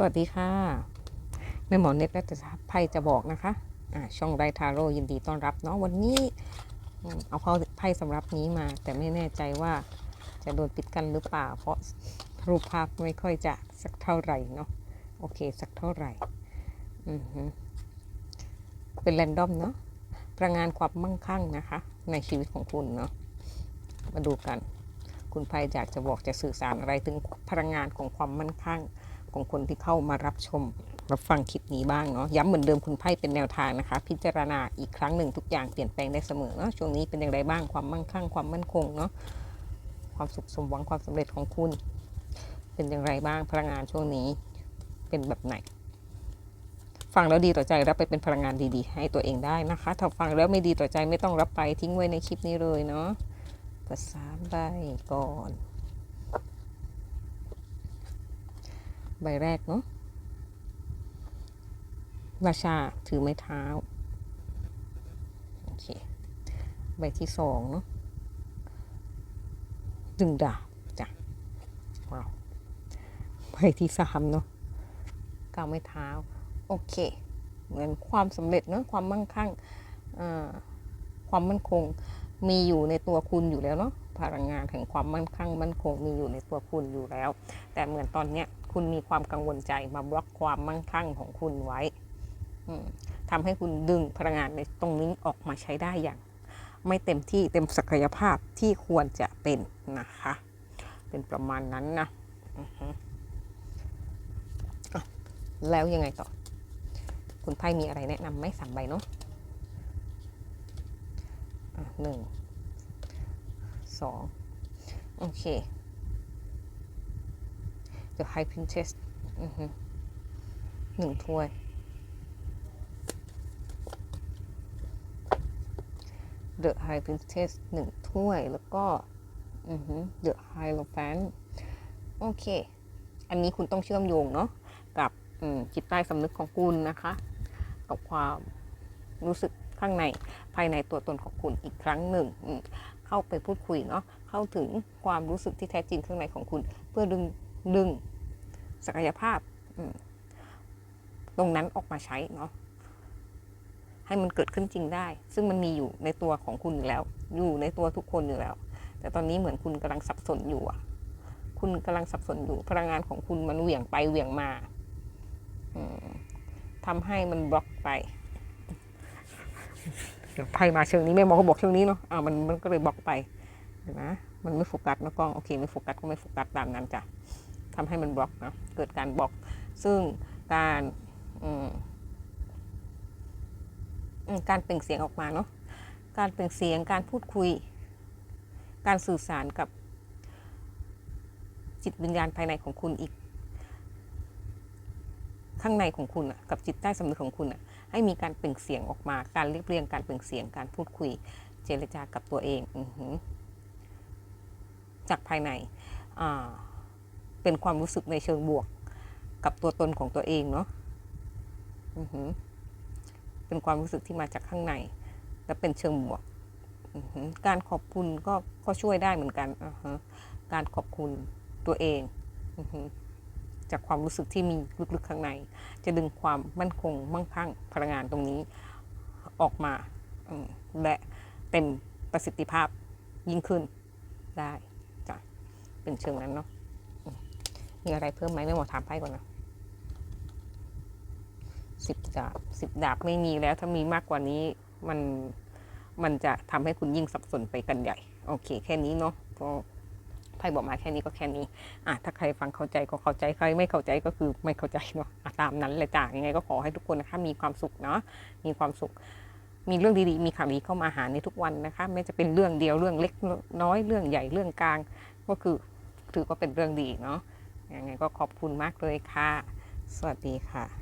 สวัสดีค่ะแม่หมอเน็ตและแต่ไพ่จะบอกนะคะอ่าช่องไรทาโร่ยินดีต้อนรับเนาะวันนี้เอืมเอาไพ่สำหรับนี้มา แต่ไม่แน่ใจว่าจะโดนปิดกันหรือเปล่า เพราะรูปภาพไม่ค่อยจะสักเท่าไหร่เนาะโอเคสักเท่าไหร่อือเป็นแรนดอมเนาะพลังงานความมั่งคั่งนะคะ ในชีวิตของคุณเนาะมาดูกัน คุณไพ่อยากจะบอกจะสื่อสารอะไรถึงพลังงานของความมั่นคง ของคนที่เข้ามารับชมรับฟังคลิปนี้บ้างเนาะย้ำเหมือนเดิมคุณไพ่เป็นแนวทางนะคะ พิจารณาอีกครั้งหนึ่งทุกอย่างเปลี่ยนแปลงได้เสมอเนาะช่วงนี้เป็นอย่างไรบ้างความมั่งคั่งความมั่นคงเนาะความสุขสมหวังความสำเร็จของคุณ เป็นอย่างไรบ้างพลังงานช่วงนี้เป็นแบบไหน ฟังแล้วดีต่อใจรับไปเป็นพลังงานดีๆ ให้ตัวเองได้นะคะถ้าฟังแล้วไม่ดีต่อใจไม่ต้องรับไปทิ้งไว้ในคลิปนี้เลยเนาะเปิดสามใบก่อน ใบแรกเนาะราชาถือไม้เท้า โอเค ใบที่สองเนาะดึงดาบจ้ะว้าวใบที่สามเนาะก้าวไม้เท้า โอเค เหมือนความสำเร็จเนาะความมั่งคั่งความมั่นคงมีอยู่ในตัวคุณอยู่แล้วเนาะพลังงานแห่งความมั่นคงมั่นคงมีอยู่ในตัวคุณอยู่แล้ว แต่เหมือนตอนเนี้ย คุณมีความกังวลใจมาบล็อกความมั่งคั่งของคุณไว้ทำให้คุณดึงพลังงานในตรงนี้ออกมาใช้ได้อย่าง ไม่เต็มที่เต็มศักยภาพที่ควรจะเป็นนะคะ เป็นประมาณนั้นนะแล้วยังไงต่อ คุณไพ่มีอะไรแนะนำไหมสามใบเนาะหนึ่งสองโอเค The High Princess หนึ่งถ้วย The High Princess หนึ่งถ้วย แล้วก็อือฮึ The Hierophant โอเค อันนี้คุณต้องเชื่อมโยงเนาะกับจิตใต้สำนึกของคุณนะคะ กับความรู้สึกข้างในภายในตัวตนของคุณอีกครั้งหนึ่ง เข้าไปพูดคุยเนาะเข้าถึงความรู้สึกที่แท้จริงข้างในของคุณ เพื่อดึง ดึงศักยภาพตรงนั้นออกมาใช้เนาะให้มันเกิดขึ้นจริงได้ ซึ่งมันมีอยู่ในตัวของคุณอยู่แล้ว อยู่ในตัวทุกคนอยู่แล้ว แต่ตอนนี้เหมือนคุณกำลังสับสนอยู่อะคุณกำลังสับสนอยู่ พลังงานของคุณมันเหวี่ยงไปเหวี่ยงมาอืมทำให้มันบล็อกไปไพ่มาเชิงนี้แม่หมอก็บอกเชิงนี้เนาะอ่ามันมันก็เลยบล็อกไปเห็นไหมมันไม่โฟกัสนะกล้องโอเคไม่โฟกัสก็ไม่โฟกัสตามนั้นจ้ะ ทำให้มันบล็อกนะเกิดการบล็อก ซึ่งการการเปล่งเสียงออกมาเนาะการเปล่งเสียงการพูดคุย การสื่อสารกับจิตวิญญาณภายในของคุณอีก ข้างในของคุณอะกับจิตใต้สำนึกของคุณอะให้มีการเปล่งเสียงออกมา การเรียบเรียงการเปล่งเสียงการพูดคุยเจรจากับตัวเองอจากภายในอ่า เป็นความรู้สึกในเชิงบวก กับตัวตนของตัวเองเนาะเป็นความรู้สึกที่มาจากข้างใน และเป็นเชิงบวก การขอบคุณก็ก็ช่วยได้เหมือนกัน การขอบคุณตัวเอง จากความรู้สึกที่มีลึกๆข้างใน จะดึงความมั่นคงมั่งคั่งพลังงานตรงนี้ออกมาและเต็มประสิทธิภาพยิ่งขึ้นได้จ้ะเป็นเชิงนั้นเนาะ มีอะไรเพิ่มไหมไม่หมอถามไพ่ก่อนนะสิบดาบสิบดาบไม่มีแล้วถ้ามีมากกว่านี้มันมันจะทำให้คุณยิ่งสับสนไปกันใหญ่ โอเค แค่นี้เนาะก็ไพ่บอกมาแค่นี้ก็แค่นี้อะถ้าใครฟังเข้าใจก็เข้าใจใครไม่เข้าใจก็คือไม่เข้าใจเนาะะตามนั้นเลยจ้ะยังไงก็ขอให้ทุกคนนะคะมีความสุขเนาะมีความสุข มีเรื่องดีๆ มีข่าวดีเข้ามาหาในทุกวันนะคะ ไม่จะเป็นเรื่องเดียวเรื่องเล็กน้อยเรื่องใหญ่เรื่องกลาง ก็คือถือว่าเป็นเรื่องดีเนาะ ยังไงก็ขอบคุณมากเลยค่ะ สวัสดีค่ะ